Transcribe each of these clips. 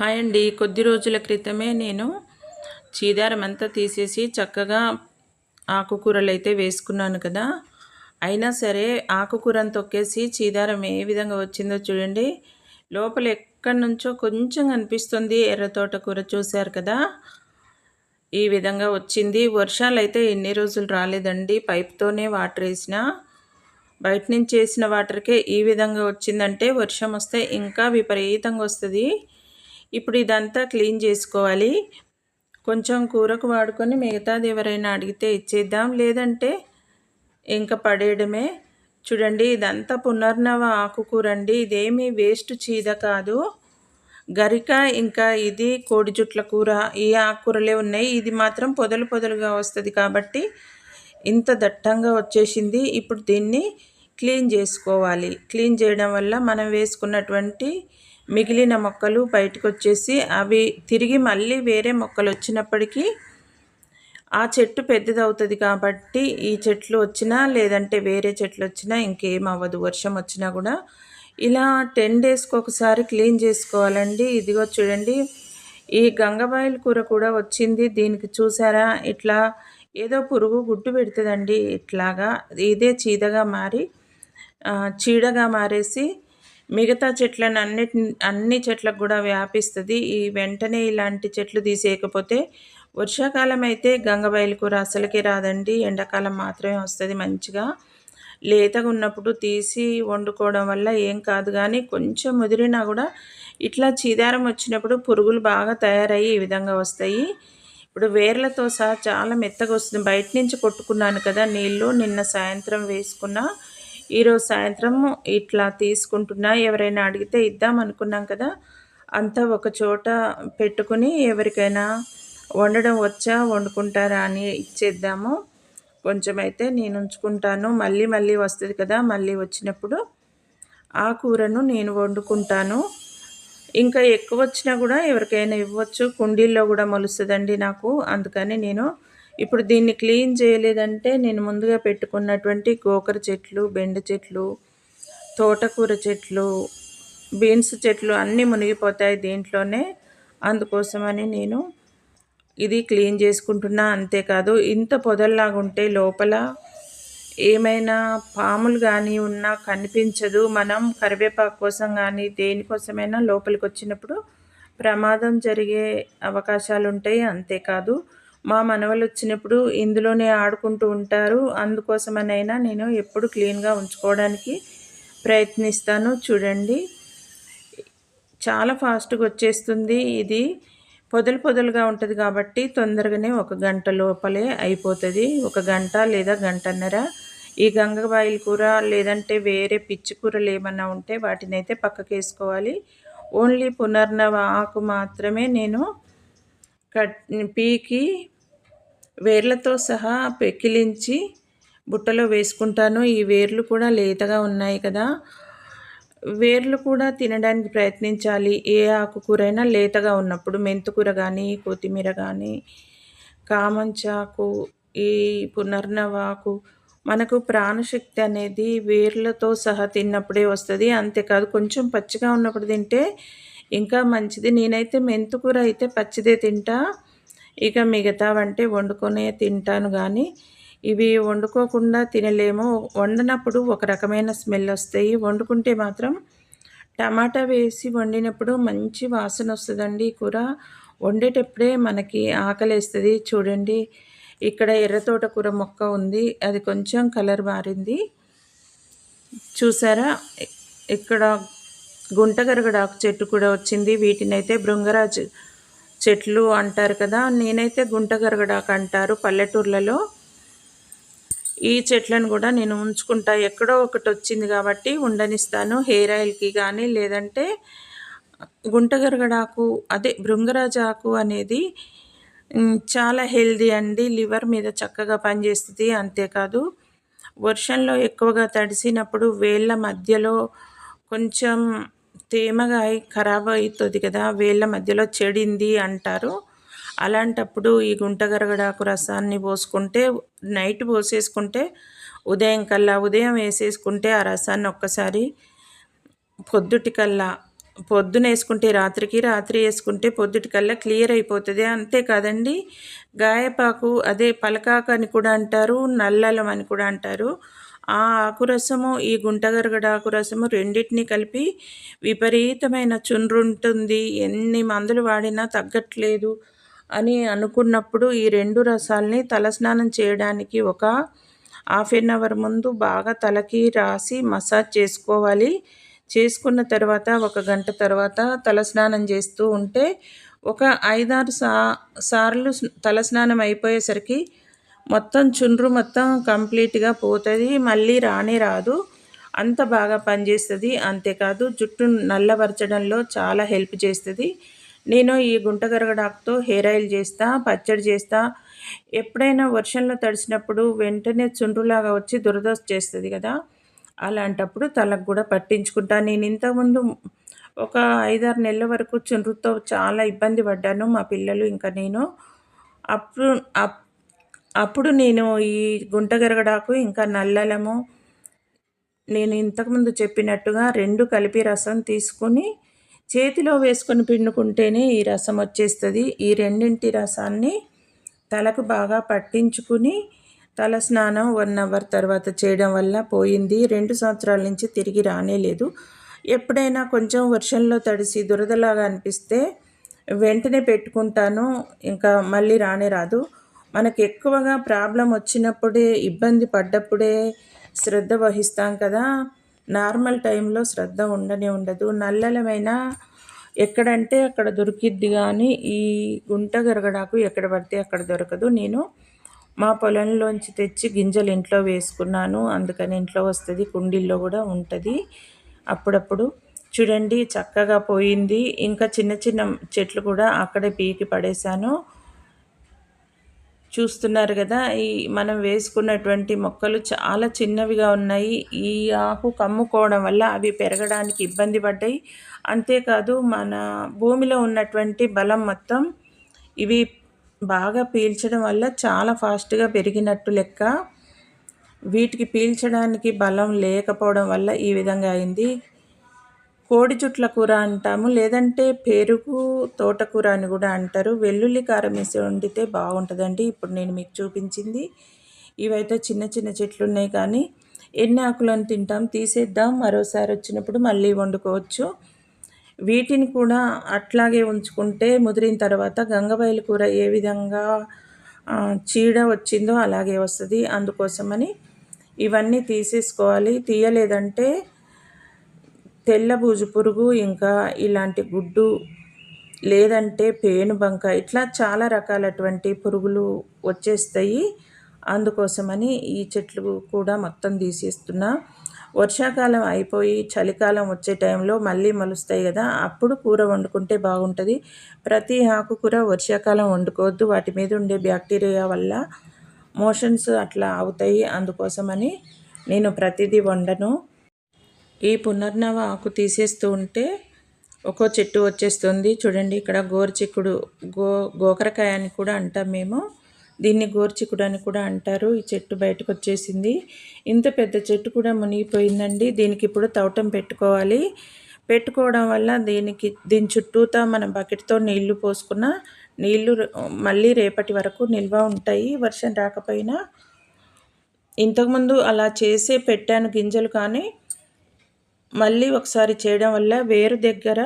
Hi అండి కొద్ది రోజుల క్రితమే నేను చీదారం అంతా తీసేసి చక్కగా ఆకుకూరలు అయితే వేసుకున్నాను కదా. అయినా సరే ఆకుకూరను తొక్కేసి చీదారం ఏ విధంగా వచ్చిందో చూడండి. లోపల ఎక్కడి నుంచో కొంచెం కనిపిస్తుంది ఎర్ర తోటకూర చూశారు కదా. ఈ విధంగా వచ్చింది. వర్షాలు అయితే ఎన్ని రోజులు రాలేదండి. పైప్తోనే వాటర్ వేసిన బయట నుంచి వేసిన వాటర్కే ఈ విధంగా వచ్చిందంటే వర్షం వస్తే ఇంకా విపరీతంగా వస్తుంది. ఇప్పుడు ఇదంతా క్లీన్ చేసుకోవాలి. కొంచెం కూరకు వాడుకొని మిగతాది ఎవరైనా అడిగితే ఇచ్చేద్దాం. లేదంటే ఇంకా పడేయడమే. చూడండి ఇదంతా పునర్నవ ఆకుకూర అండి. ఇదేమీ వేస్ట్ చీద కాదు. గరిక ఇంకా ఇది కోడి జుట్ల కూర ఈ ఆకుకూరలే ఉన్నాయి. ఇది మాత్రం పొదలు పొదలుగా వస్తుంది కాబట్టి ఇంత దట్టంగా వచ్చేసింది. ఇప్పుడు దీన్ని క్లీన్ చేసుకోవాలి. క్లీన్ చేయడం వల్ల మనం వేసుకున్నటువంటి మిగిలిన మొక్కలు బయటకు వచ్చేసి అవి తిరిగి మళ్ళీ వేరే మొక్కలు వచ్చినప్పటికీ ఆ చెట్టు పెద్దదవుతుంది కాబట్టి ఈ చెట్లు వచ్చినా లేదంటే వేరే చెట్లు వచ్చినా ఇంకేం అవ్వదు వర్షం వచ్చినా కూడా ఇలా టెన్ డేస్కి ఒకసారి క్లీన్ చేసుకోవాలండి. ఇదిగో చూడండి. ఈ గంగబాయిల కూర కూడా వచ్చింది. దీనికి చూసారా? ఇట్లా ఏదో పురుగు గుడ్డు పెడుతుందండి. ఇట్లాగా ఇదే చీదగా మారి చీడగా మారేసి మిగతా చెట్లను అన్నిటి అన్ని చెట్లకు కూడా వ్యాపిస్తుంది. ఈ వెంటనే ఇలాంటి చెట్లు తీసేయకపోతే వర్షాకాలం అయితే గంగబయలు కూర అసలుకి రాదండి. ఎండాకాలం మాత్రమే వస్తుంది మంచిగా. లేతగా ఉన్నప్పుడు తీసి వండుకోవడం వల్ల ఏం కాదు. కానీ కొంచెం ముదిరినా కూడా ఇట్లా చీదారం వచ్చినప్పుడు పురుగులు బాగా తయారయ్యి ఈ విధంగా వస్తాయి. ఇప్పుడు వేర్లతో సహా చాలా మెత్తగా వస్తుంది. బయట నుంచి కొట్టుకున్నాను కదా నీళ్ళు. నిన్న సాయంత్రం వేసుకున్నా ఈరోజు సాయంత్రం ఇట్లా తీసుకుంటున్నా ఎవరైనా అడిగితే ఇద్దాం అనుకున్నాం కదా అంతా ఒక చోట పెట్టుకుని ఎవరికైనా వండడం వచ్చా వండుకుంటారా అని ఇచ్చేద్దాము. కొంచెం అయితే నేను ఉంచుకుంటాను మళ్ళీ మళ్ళీ వస్తుంది కదా మళ్ళీ వచ్చినప్పుడు ఆ కూరను నేను వండుకుంటాను. ఇంకా ఎక్కువ వచ్చినా కూడా ఎవరికైనా ఇవ్వచ్చు కుండీల్లో కూడా మొలుస్తుందండి నాకు అందుకని నేను ఇప్పుడు దీన్ని క్లీన్ చేయలేదంటే నేను ముందుగా పెట్టుకున్నటువంటి గోకర చెట్లు బెండ చెట్లు తోటకూర చెట్లు బీన్స్ చెట్లు అన్నీ మునిగిపోతాయి దీంట్లోనే. అందుకోసమని నేను ఇది క్లీన్ చేసుకుంటున్నా. అంతేకాదు ఇంత పొదల్లాగా ఉంటే లోపల ఏమైనా పాములు కానీ ఉన్నా కనిపించదు. మనం కరివేపాకు కోసం కానీ దేనికోసమైనా లోపలికి వచ్చినప్పుడు ప్రమాదం జరిగే అవకాశాలు ఉంటాయి అంతేకాదు మా మనవలు వచ్చినప్పుడు ఇందులోనే ఆడుకుంటూ ఉంటారు. అందుకోసమనైనా నేను ఎప్పుడు క్లీన్గా ఉంచుకోవడానికి ప్రయత్నిస్తాను. చూడండి. చాలా ఫాస్ట్గా వచ్చేస్తుంది ఇది. పొదలు పొదలుగా ఉంటుంది కాబట్టి తొందరగానే ఒక గంట లోపలే అయిపోతుంది. ఒక గంట లేదా గంటన్నర. ఈ గంగబాయిల కూర లేదంటే వేరే పిచ్చి కూరలు ఏమన్నా ఉంటే వాటిని అయితే పక్కకి వేసుకోవాలి ఓన్లీ పునర్నవ ఆకు మాత్రమే నేను కట్ పీకి వేర్లతో సహా పెకిలించి బుట్టలో వేసుకుంటాను. ఈ వేర్లు కూడా లేతగా ఉన్నాయి కదా. వేర్లు కూడా తినడానికి ప్రయత్నించాలి. ఏ ఆకుకూరైనా లేతగా ఉన్నప్పుడు మెంతుకూర కానీ కొత్తిమీర కానీ కామంచాకు ఈ పునర్నవాకు మనకు ప్రాణశక్తి అనేది వేర్లతో సహా తిన్నప్పుడే వస్తుంది. అంతేకాదు కొంచెం పచ్చిగా ఉన్నప్పుడు తింటే ఇంకా మంచిది. నేనైతే మెంతుకూర అయితే పచ్చిదే తింటా. ఇక మిగతావంటే వండుకొనే తింటాను కానీ ఇవి వండుకోకుండా తినలేము. వండినప్పుడు ఒక రకమైన స్మెల్ వస్తాయి. వండుకుంటే మాత్రం టమాటా వేసి వండినప్పుడు మంచి వాసన వస్తుందండి కూర. వండేటప్పుడే మనకి ఆకలేస్తుంది. చూడండి ఇక్కడ ఎర్రతోట కూర మొక్క ఉంది. అది కొంచెం కలర్ మారింది. చూసారా? ఇక్కడ గుంటగరగడాకు చెట్టు కూడా వచ్చింది. వీటినైతే భృంగరాజ్ చెట్లు అంటారు కదా. నేనైతే గుంటగరగడాకు అంటారు పల్లెటూర్లలో. ఈ చెట్లను కూడా నేను ఉంచుకుంటా. ఎక్కడో ఒకటి వచ్చింది కాబట్టి ఉండనిస్తాను. హెయిర్ ఆయిల్కి కానీ లేదంటే గుంటగరగడాకు అదే భృంగరాజాకు అనేది చాలా హెల్దీ అండి. లివర్ మీద చక్కగా పనిచేస్తుంది. అంతేకాదు వర్షంలో ఎక్కువగా తడిసినప్పుడు వేళ్ళ మధ్యలో కొంచెం తేమగా అయి ఖరాబ్ అవుతుంది కదా వేళ్ళ మధ్యలో చెడింది అంటారు. అలాంటప్పుడు ఈ గుంటగరగడాకు రసాన్ని పోసుకుంటే నైట్ పోసేసుకుంటే ఉదయం కల్లా ఉదయం వేసేసుకుంటే ఆ రసాన్ని ఒక్కసారి పొద్దుటికల్లా పొద్దున వేసుకుంటే రాత్రికి రాత్రి వేసుకుంటే పొద్దుటికల్లా క్లియర్ అయిపోతుంది. అంతేకాదండి గాయపాకు అదే పలకాకు అని కూడా అంటారు నల్లలం అని కూడా అంటారు. ఆ ఆకురసము ఈ గుంటగరగడ ఆకురసము రెండింటినీ కలిపి విపరీతమైన చుండ్రుంటుంది. ఎన్ని మందులు వాడినా తగ్గట్లేదు అని అనుకున్నప్పుడు ఈ రెండు రసాలని తలస్నానం చేయడానికి ఒక హాఫ్ ఎన్ అవర్ ముందు బాగా తలకి రాసి మసాజ్ చేసుకోవాలి. చేసుకున్న తర్వాత ఒక గంట తర్వాత తలస్నానం చేస్తూ ఉంటే ఒక ఐదారు సా సార్లు తలస్నానం అయిపోయేసరికి మొత్తం చుండ్రు మొత్తం కంప్లీట్గా పోతుంది. మళ్ళీ రానే రాదు. అంత బాగా పనిచేస్తుంది. అంతేకాదు జుట్టు నల్లబరచడంలో చాలా హెల్ప్ చేస్తుంది. నేను ఈ గుంటగరగడాకుతో హెయిర్ ఆయిల్ చేస్తా పచ్చడి చేస్తా. ఎప్పుడైనా వర్షంలో తడిసినప్పుడు వెంటనే చుండ్రులాగా వచ్చి దురద చేస్తుంది కదా. అలాంటప్పుడు తలకు కూడా పట్టించుకుంటా. నేను ఇంతకుముందు ఒక ఐదారు నెలల వరకు చుండ్రుతో చాలా ఇబ్బంది పడ్డాను. మా పిల్లలు ఇంకా నేను. అప్పుడు అప్పుడు నేను ఈ గుంటగరగడాకు ఇంకా నల్లలము నేను ఇంతకుముందు చెప్పినట్టుగా రెండు కలిపి రసం తీసుకొని చేతిలో వేసుకొని పిండుకుంటేనే ఈ రసం వచ్చేస్తుంది. ఈ రెండింటి రసాన్ని తలకు బాగా పట్టించుకుని తల స్నానం వన్ అవర్ తర్వాత చేయడం వల్ల పోయింది. రెండు సంవత్సరాల నుంచి తిరిగి రానేలేదు ఎప్పుడైనా కొంచెం వర్షంలో తడిసి దురదలాగా అనిపిస్తే వెంటనే పెట్టుకుంటాను. ఇంకా మళ్ళీ రానే రాదు. మనకు ఎక్కువగా ప్రాబ్లం వచ్చినప్పుడే ఇబ్బంది పడ్డప్పుడే శ్రద్ధ వహిస్తాం కదా. నార్మల్ టైంలో శ్రద్ధ ఉండనే ఉండదు. నల్లలమైన ఎక్కడంటే అక్కడ దొరికిద్ది కానీ ఈ గుంట గరగడాకు ఎక్కడ పడితే అక్కడ దొరకదు. నేను మా పొలంలోంచి తెచ్చి గింజలు ఇంట్లో వేసుకున్నాను. అందుకని ఇంట్లో వస్తుంది కుండీల్లో కూడా ఉంటుంది. అప్పుడప్పుడు చూడండి చక్కగా పోయింది. ఇంకా చిన్న చిన్న చెట్లు కూడా అక్కడే పీకి పడేశాను. చూస్తున్నారు కదా. ఈ మనం వేసుకున్నటువంటి మొక్కలు చాలా చిన్నవిగా ఉన్నాయి. ఈ ఆకు కమ్ముకోవడం వల్ల అవి పెరగడానికి ఇబ్బంది పడ్డాయి. అంతేకాదు మన భూమిలో ఉన్నటువంటి బలం మొత్తం ఇవి బాగా పీల్చడం వల్ల చాలా ఫాస్ట్గా పెరిగినట్టు లెక్క వీటికి పీల్చడానికి బలం లేకపోవడం వల్ల ఈ విధంగా అయింది. కోడి జుట్ల కూర అంటాము. లేదంటే పెరుగు తోటకూర అని కూడా అంటారు. వెల్లుల్లి కారం వేసి వండితే బాగుంటుందండి. ఇప్పుడు నేను మీకు చూపించింది. ఇవైతే చిన్న చిన్న చెట్లు ఉన్నాయి కానీ ఎన్ని ఆకులను తింటాం? తీసేద్దాం. మరోసారి వచ్చినప్పుడు మళ్ళీ వండుకోవచ్చు. వీటిని కూడా అట్లాగే ఉంచుకుంటే ముదిరిన తర్వాత గంగబయలు కూర ఏ విధంగా చీడ వచ్చిందో అలాగే వస్తుంది. అందుకోసమని ఇవన్నీ తీసేసుకోవాలి. తీయలేదంటే తెల్ల బూజు పురుగు ఇంకా ఇలాంటి గుడ్డు లేదంటే పేనుబంక ఇట్లా చాలా రకాలటువంటి పురుగులు వచ్చేస్తాయి. అందుకోసమని ఈ చెట్లు కూడా మొత్తం తీసేస్తున్నా. వర్షాకాలం అయిపోయి చలికాలం వచ్చే టైంలో మళ్ళీ మలుస్తాయి కదా అప్పుడు కూర వండుకుంటే బాగుంటుంది. ప్రతి ఆకుకూర వర్షాకాలం వండుకోవద్దు వాటి మీద ఉండే బ్యాక్టీరియా వల్ల మోషన్స్ అట్లా అవుతాయి. అందుకోసమని నేను ప్రతిదీ వండను. ఈ పునర్నవ ఆకు తీసేస్తూ ఉంటే ఒక్కో చెట్టు వచ్చేస్తుంది. చూడండి ఇక్కడ గోరుచిక్కుడు గో గోకరకాయ అని కూడా అంటాం మేము. దీన్ని గోరుచిక్కుడు అని కూడా అంటారు. ఈ చెట్టు బయటకు వచ్చేసింది. ఇంత పెద్ద చెట్టు కూడా మునిగిపోయిందండి. దీనికి ఇప్పుడు తవటం పెట్టుకోవాలి. పెట్టుకోవడం వల్ల దీనికి దీని చుట్టూతా మనం బకెట్తో నీళ్ళు పోసుకున్న నీళ్ళు మళ్ళీ రేపటి వరకు నిల్వ ఉంటాయి. వర్షం రాకపోయినా ఇంతకుముందు అలా చేసే పెట్టాను గింజలు కానీ మళ్ళీ ఒకసారి చేయడం వల్ల వేరు దగ్గర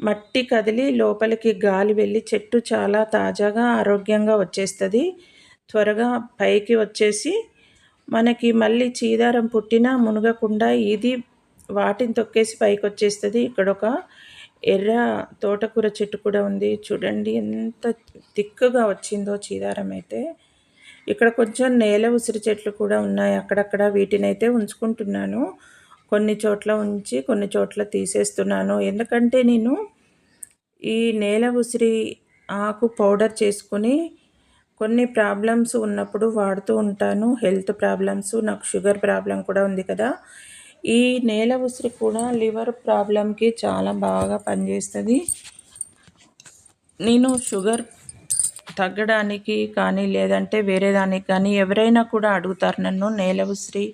మట్టి కదిలి లోపలికి గాలి వెళ్ళి చెట్టు చాలా తాజాగా ఆరోగ్యంగా వచ్చేస్తుంది. త్వరగా పైకి వచ్చేసి మనకి మళ్ళీ చీదారం పుట్టినా మునగకుండా ఇది వాటిని తొక్కేసి పైకి వచ్చేస్తుంది. ఇక్కడ ఒక ఎర్ర తోటకూర చెట్టు కూడా ఉంది. చూడండి ఎంత తిక్కుగా వచ్చిందో చీదారం అయితే. ఇక్కడ కొంచెం నేల ఉసిరి చెట్లు కూడా ఉన్నాయి. అక్కడక్కడ వీటినైతే ఉంచుకుంటున్నాను. కొన్ని చోట్ల ఉంచి కొన్ని చోట్ల తీసేస్తున్నాను. ఎందుకంటే నేను ఈ నేల ఉసిరి ఆకు పౌడర్ చేసుకుని కొన్ని ప్రాబ్లమ్స్ ఉన్నప్పుడు వాడుతూ ఉంటాను. హెల్త్ ప్రాబ్లమ్స్ నాకు షుగర్ ప్రాబ్లం కూడా ఉంది కదా. ఈ నేల ఉసిరి కూడా లివర్ ప్రాబ్లంకి చాలా బాగా పనిచేస్తుంది. నేను షుగర్ తగ్గడానికి కానీ లేదంటే వేరే దానికి కానీ ఎవరైనా కూడా అడుగుతారు నన్ను నేల ఉసిరి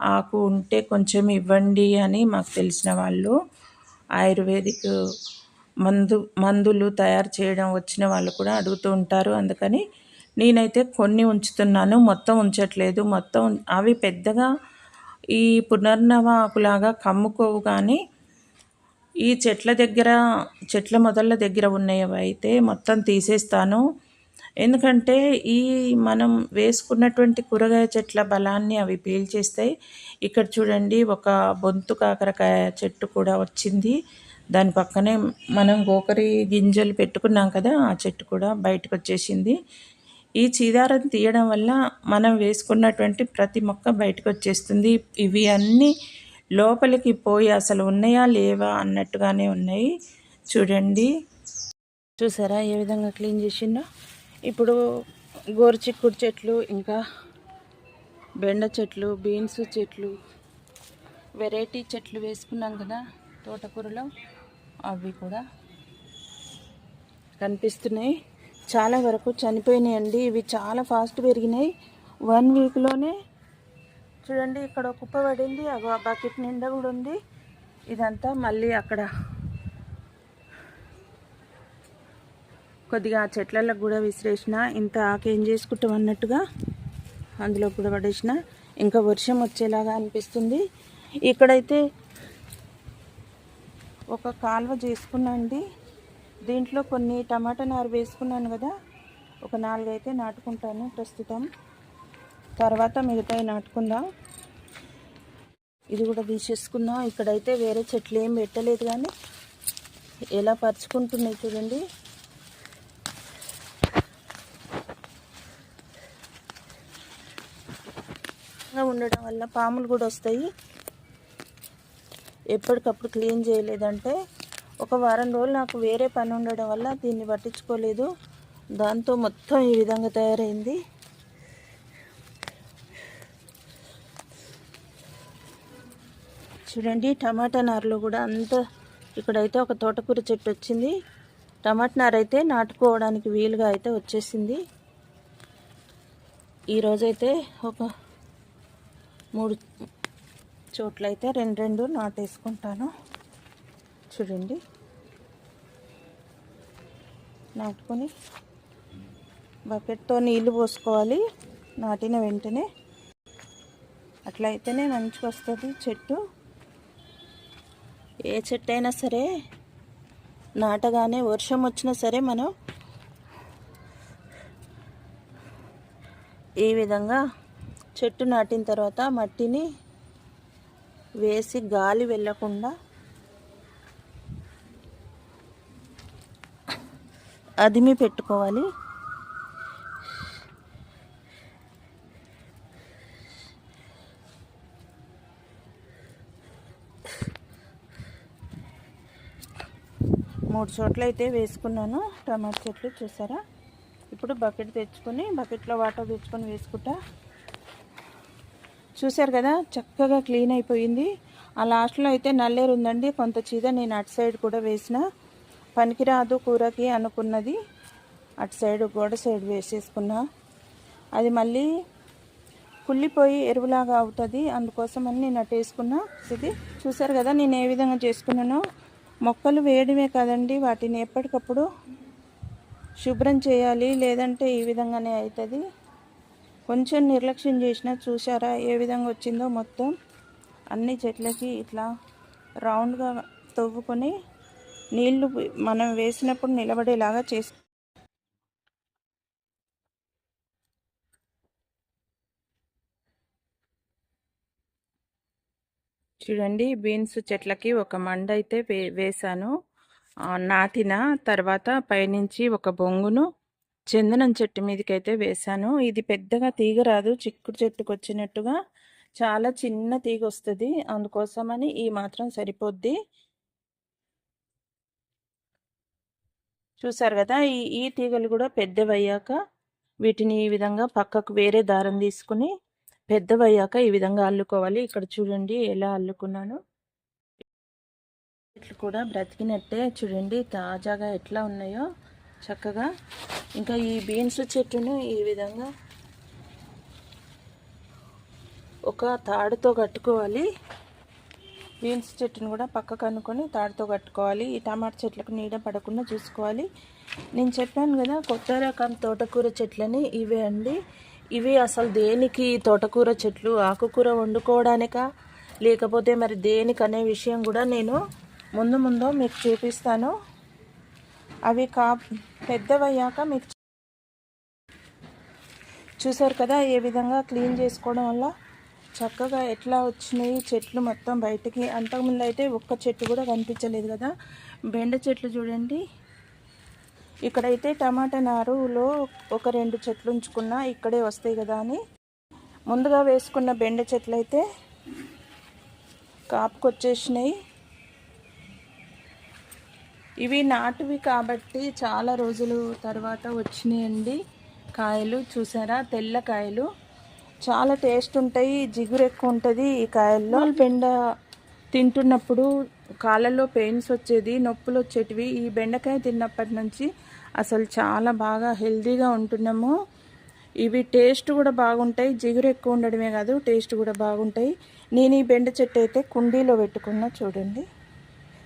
ఆకు ఉంటే కొంచెం ఇవ్వండి అని మాకు తెలిసిన వాళ్ళు. ఆయుర్వేదిక్ మందు మందులు తయారు చేయడం వచ్చిన వాళ్ళు కూడా అడుగుతూ ఉంటారు. అందుకని నేనైతే కొన్ని ఉంచుతున్నాను. మొత్తం ఉంచట్లేదు. మొత్తం అవి పెద్దగా ఈ పునర్నవ ఆకులాగా కమ్ముకోవు కానీ ఈ చెట్ల దగ్గర చెట్ల మొదళ్ళ దగ్గర ఉన్నవి అయితే మొత్తం తీసేస్తాను. ఎందుకంటే ఈ మనం వేసుకున్నటువంటి కూరగాయ చెట్ల బలాన్ని అవి పీల్చేస్తాయి. ఇక్కడ చూడండి ఒక బొంతు కాకరకాయ చెట్టు కూడా వచ్చింది. దాని పక్కనే మనం గోకరి గింజలు పెట్టుకున్నాం కదా ఆ చెట్టు కూడా బయటకు వచ్చేసింది. ఈ చీదారం తీయడం వల్ల మనం వేసుకున్నటువంటి ప్రతి మొక్క బయటకు వచ్చేస్తుంది. ఇవి అన్నీ లోపలికి పోయి అసలు ఉన్నాయా లేవా అన్నట్టుగానే ఉన్నాయి. చూడండి. చూసారా ఏ విధంగా క్లీన్ చేసిండో? ఇప్పుడు గోరుచిక్కుడు చెట్లు ఇంకా బెండ చెట్లు బీన్స్ చెట్లు వెరైటీ చెట్లు వేసుకున్నాం కదా తోటకూరలో. అవి కూడా కనిపిస్తున్నాయి. చాలా వరకు చనిపోయినాయండి. ఇవి చాలా ఫాస్ట్ పెరిగినాయి. వన్ వీక్లోనే చూడండి ఇక్కడ ఒక కుప్ప పడింది అగో ఆ బకెట్ నిండా కూడా ఉంది. ఇదంతా మళ్ళీ అక్కడ కొద్దిగా ఆ చెట్లలో కూడా విసిరేసిన ఇంత ఆకేం చేసుకుంటాం అన్నట్టుగా అందులో కూడా పడేసిన. ఇంకా వర్షం వచ్చేలాగా అనిపిస్తుంది. ఇక్కడైతే ఒక కాలువ చేసుకున్నా అండి. దీంట్లో కొన్ని టమాటా నారు వేసుకున్నాను కదా ఒక నాలుగైతే నాటుకుంటాను ప్రస్తుతం. తర్వాత మిగతాయి నాటుకుందాం. ఇది కూడా తీసేసుకుందాం ఇక్కడైతే వేరే చెట్లు ఏం పెట్టలేదు కానీ ఎలా పరుచుకుంటున్నాయి చూడండి. ఉండటం వల్ల పాములు కూడా వస్తాయి. ఎప్పటికప్పుడు క్లీన్ చేయలేదంటే ఒక వారం రోజులు నాకు వేరే పని ఉండడం వల్ల దీన్ని పట్టించుకోలేదు. దాంతో మొత్తం ఈ విధంగా తయారైంది. చూడండి టమాటా నారులో కూడా అంత ఇక్కడైతే ఒక తోటకూర చెట్టు వచ్చింది. టమాటా నారు అయితే నాటుకోవడానికి వీలుగా అయితే వచ్చేసింది. ఈరోజైతే ఒక మూడు చోట్లయితే రెండు రెండు నాటేసుకుంటాను చూడండి. నాటుకొని బకెట్తో నీళ్ళు పోసుకోవాలి. నాటిన వెంటనే అట్లయితేనే మంచిగా వస్తుంది చెట్టు. ఏ చెట్టు అయినా సరే నాటగానే వర్షం వచ్చినా సరే మనం ఈ విధంగా చెట్టు నాటిన తర్వాత మట్టిని వేసి గాలి వెళ్ళకుండా అదిమి పెట్టుకోవాలి. మూడు చోట్ల అయితే వేసుకున్నాను. టమాటా చెట్లు చూసారా? ఇప్పుడు బకెట్ తెచ్చుకొని బకెట్లో వాటర్ తెచ్చుకొని వేసుకుంటా చూసారు కదా చక్కగా క్లీన్ అయిపోయింది. ఆ లాస్ట్లో అయితే నల్లేరు ఉందండి. కొంత చీద నేను అటు సైడ్ కూడా వేసిన. పనికిరాదు కూరకి అనుకున్నది. అటు సైడ్ గోడ సైడ్ వేసేసుకున్నా. అది మళ్ళీ కుళ్ళిపోయి ఎరువులాగా అవుతుంది. అందుకోసమని నేను అటు వేసుకున్నా. ఇది చూసారు కదా నేను ఏ విధంగా చేసుకున్నానో. మొక్కలు వేయడమే కాదండి వాటిని ఎప్పటికప్పుడు శుభ్రం చేయాలి. లేదంటే ఈ విధంగానే అవుతుంది. కొంచెం నిర్లక్ష్యం చేసినా చూసారా ఏ విధంగా వచ్చిందో మొత్తం అన్ని చెట్లకి ఇట్లా రౌండ్గా తవ్వుకొని నీళ్ళు మనం వేసినప్పుడు నిలబడేలాగా చేసి చూడండి బీన్స్ చెట్లకి ఒక మండ అయితే వే వేసాను నాటిన తర్వాత పైనుంచి ఒక బొంగును చందనం చెట్టు మీదకైతే వేశాను. ఇది పెద్దగా తీగ రాదు చిక్కుడు చెట్టుకు వచ్చినట్టుగా చాలా చిన్న తీగ వస్తుంది. అందుకోసమని ఈ మాత్రం సరిపోద్ది. చూసారు కదా ఈ ఈ తీగలు కూడా పెద్దవయ్యాక వీటిని ఈ విధంగా పక్కకు వేరే దారం తీసుకుని పెద్దవయ్యాక ఈ విధంగా అల్లుకోవాలి. ఇక్కడ చూడండి ఎలా అల్లుకున్నాను. చెట్లు కూడా బ్రతికినట్టే చూడండి తాజాగా ఎట్లా ఉన్నాయో. చక్కగా ఇంకా ఈ బీన్స్ చెట్టును ఈ విధంగా ఒక తాడుతో కట్టుకోవాలి. బీన్స్ చెట్టును కూడా పక్కకు అనుకొని తాడుతో కట్టుకోవాలి. ఈ టమాటా చెట్లకు నీడ పడకుండా చూసుకోవాలి. నేను చెప్పాను కదా కొత్త రకం తోటకూర చెట్లని ఇవే అండి. ఇవి అసలు దేనికి తోటకూర చెట్లు? ఆకుకూర వండుకోవడానికా? లేకపోతే మరి దేనికి అనే విషయం కూడా నేను ముందు ముందు మీకు చూపిస్తాను. అవి కా పెద్దవయ్యాక మీకు చూసారు కదా ఏ విధంగా క్లీన్ చేసుకోవడం వల్ల చక్కగా ఎట్లా వచ్చినాయి చెట్లు మొత్తం బయటికి. అంతకుముందు అయితే ఒక్క చెట్టు కూడా కనిపించలేదు కదా. బెండ చెట్లు చూడండి. ఇక్కడైతే టమాటా నారులో ఒక రెండు చెట్లు ఉంచుకున్నా ఇక్కడే వస్తాయి కదా అని. ముందుగా వేసుకున్న బెండ చెట్లు అయితే కాపుకొచ్చేసినాయి. ఇవి నాటువి కాబట్టి చాలా రోజులు తర్వాత వచ్చినాయండి. కాయలు చూసారా? తెల్ల కాయలు. చాలా టేస్ట్ ఉంటాయి జిగురు ఎక్కువ ఉంటుంది ఈ కాయల్లో. బెండ తింటున్నప్పుడు కాళ్ళల్లో పెయిన్స్ వచ్చేది నొప్పులు వచ్చేటివి. ఈ బెండకాయ తిన్నప్పటి నుంచి అసలు చాలా బాగా హెల్తీగా ఉంటున్నాము. ఇవి టేస్ట్ కూడా బాగుంటాయి జిగురు ఎక్కువ ఉండడమే కాదు టేస్ట్ కూడా బాగుంటాయి. నేను ఈ బెండ చెట్టు అయితే కుండీలో పెట్టుకున్నా చూడండి.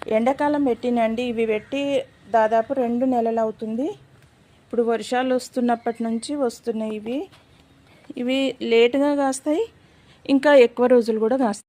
ఎండాకాలం పెట్టినండి. ఇవి పెట్టి దాదాపు రెండు నెలలు అవుతుంది ఇప్పుడు వర్షాలు వస్తున్నప్పటి నుంచి వస్తున్నాయి ఇవి. ఇవి లేటుగా కాస్తాయి. ఇంకా ఎక్కువ రోజులు కూడా కాస్తాయి.